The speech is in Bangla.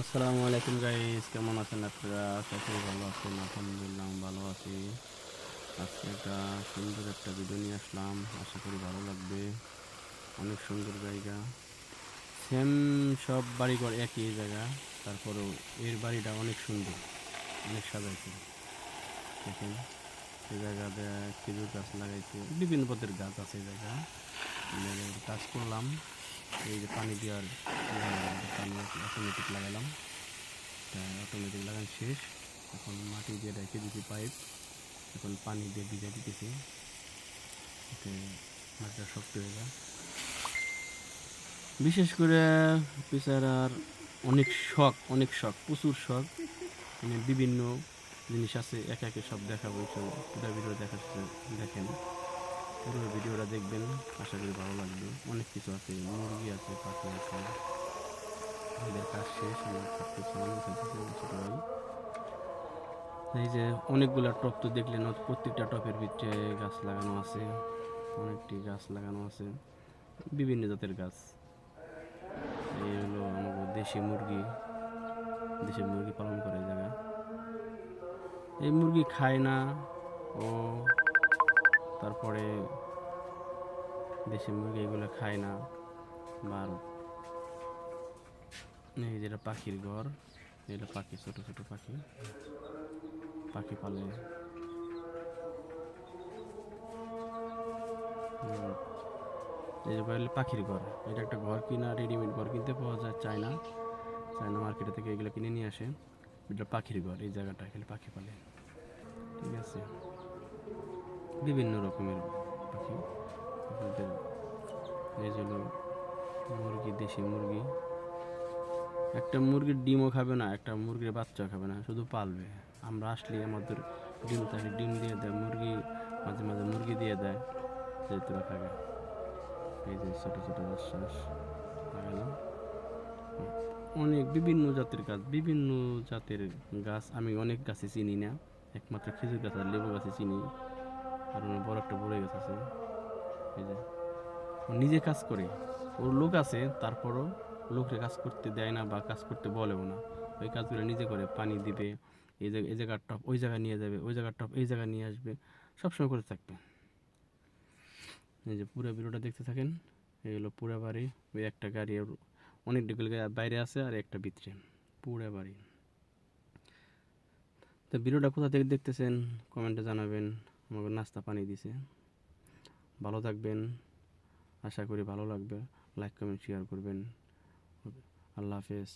আসসালামু আলাইকুম গাইস কেমন আছেন আপনারা? আশা করি ভালো আছেন, আলহামদুলিল্লাহ ভালো আছি। আজকে একটা সুন্দর একটা ভিডিও নিয়ে আসলাম, আশা করি ভালো লাগবে। অনেক সুন্দর জায়গা। সেম সব বাড়িঘর একই জায়গা, তারপরেও এর বাড়িটা অনেক সুন্দর, অনেক সাজাইছে। দেখেন এই জায়গাতে খেজুর গাছ লাগাইছে, বিভিন্ন পদের গাছ আছে এই জায়গা। কাজ করলাম, এই যে পানি দেওয়ার অটোমেটিক লাগালাম। তা অটোমেটিক লাগানো শেষ। এখন মাটি দিয়ে রেখে দিচ্ছি পাইপ এখন পানি দিয়ে ভিজে দিতেছি। এতে মাটিটা শক্ত হয়ে যায়। বিশেষ করে পিসারার অনেক শখ অনেক শখ, প্রচুর শখ। মানে বিভিন্ন জিনিস আছে, একে একে সব দেখাবো একটু পুরো ভিডিও দেখা দেখেন। পুরো ভিডিওটা দেখবেন। আশা করি ভালো লাগবে। অনেক কিছু আছে, মুরগি আছে, পাখি আছে। এই যে অনেকগুলা টপ তো দেখলেন প্রত্যেকটা টপের ভিতরে গাছ লাগানো আছে, অনেকটি গাছ লাগানো আছে, বিভিন্ন জাতের গাছ। এই হলো আমাদের দেশি মুরগি দেশি মুরগি পালন করে জায়গা। এই মুরগি খায় না, ও তারপরে দেশি মুরগি এগুলো খায় না, বা এই যেটা পাখির ঘর এটা পাখি, ছোট ছোট পাখি। পাখি পালে। পাখির ঘর। এটা একটা ঘর কিনা রেডিমেড ঘর কিনতে পাওয়া যায় চায়না। চায়না মার্কেটে থেকে এগুলো কিনে নিয়ে আসে। এটা পাখির ঘর, এই জায়গাটা, এখানে পাখি পালে। ঠিক আছে। বিভিন্ন রকমের পাখি। এই জন্য মুরগি, দেশি মুরগি। একটা মুরগির ডিমও খাবে না, একটা মুরগির বাচ্চাও খাবে না, শুধু পালবে। আমরা আসলে আমাদের ডিম থাকে ডিম দিয়ে দেয়, মুরগি মাঝে মাঝে মুরগি দিয়ে দেয় যে তোরা খাবে। এই যে ছোটো ছোটো শ্বাস লাগালাম অনেক বিভিন্ন জাতের গাছ, বিভিন্ন জাতের গাছ, আমি অনেক গাছে চিনি না, একমাত্র খেজুর গাছ আর লেবু গাছে চিনি, আর অনেক বড় একটা বড়ই গাছ আছে। এই যে নিজে কাজ করে, ওর লোক আছে, তারপরও লোককে কাজ করতে দেয় না বা কাজ করতে বলেও না। ওই কাজগুলো নিজে করে পানি দিবে, এই জায়গা, এই জায়গার টপ ওই জায়গায় নিয়ে যাবে, ওই জায়গার টপ এই জায়গায় নিয়ে আসবে, সবসময় করে থাকবে। এই যে পুরো ভিডিওটা দেখতে থাকেন, এই হলো পুরা বাড়ি, ওই একটা গাড়ি অনেকগুলো গাড়ি বাইরে আছে আর একটা ভিতরে, পুরা বাড়ি। তো ভিডিওটা কোথা থেকে দেখতেছেন কমেন্টে জানাবেন, আমাকে নাস্তা পানি দিছে। ভালো থাকবেন, আশা করি ভালো লাগবে, লাইক, কমেন্ট শেয়ার করবেন। আল্লাহ হাফেজ।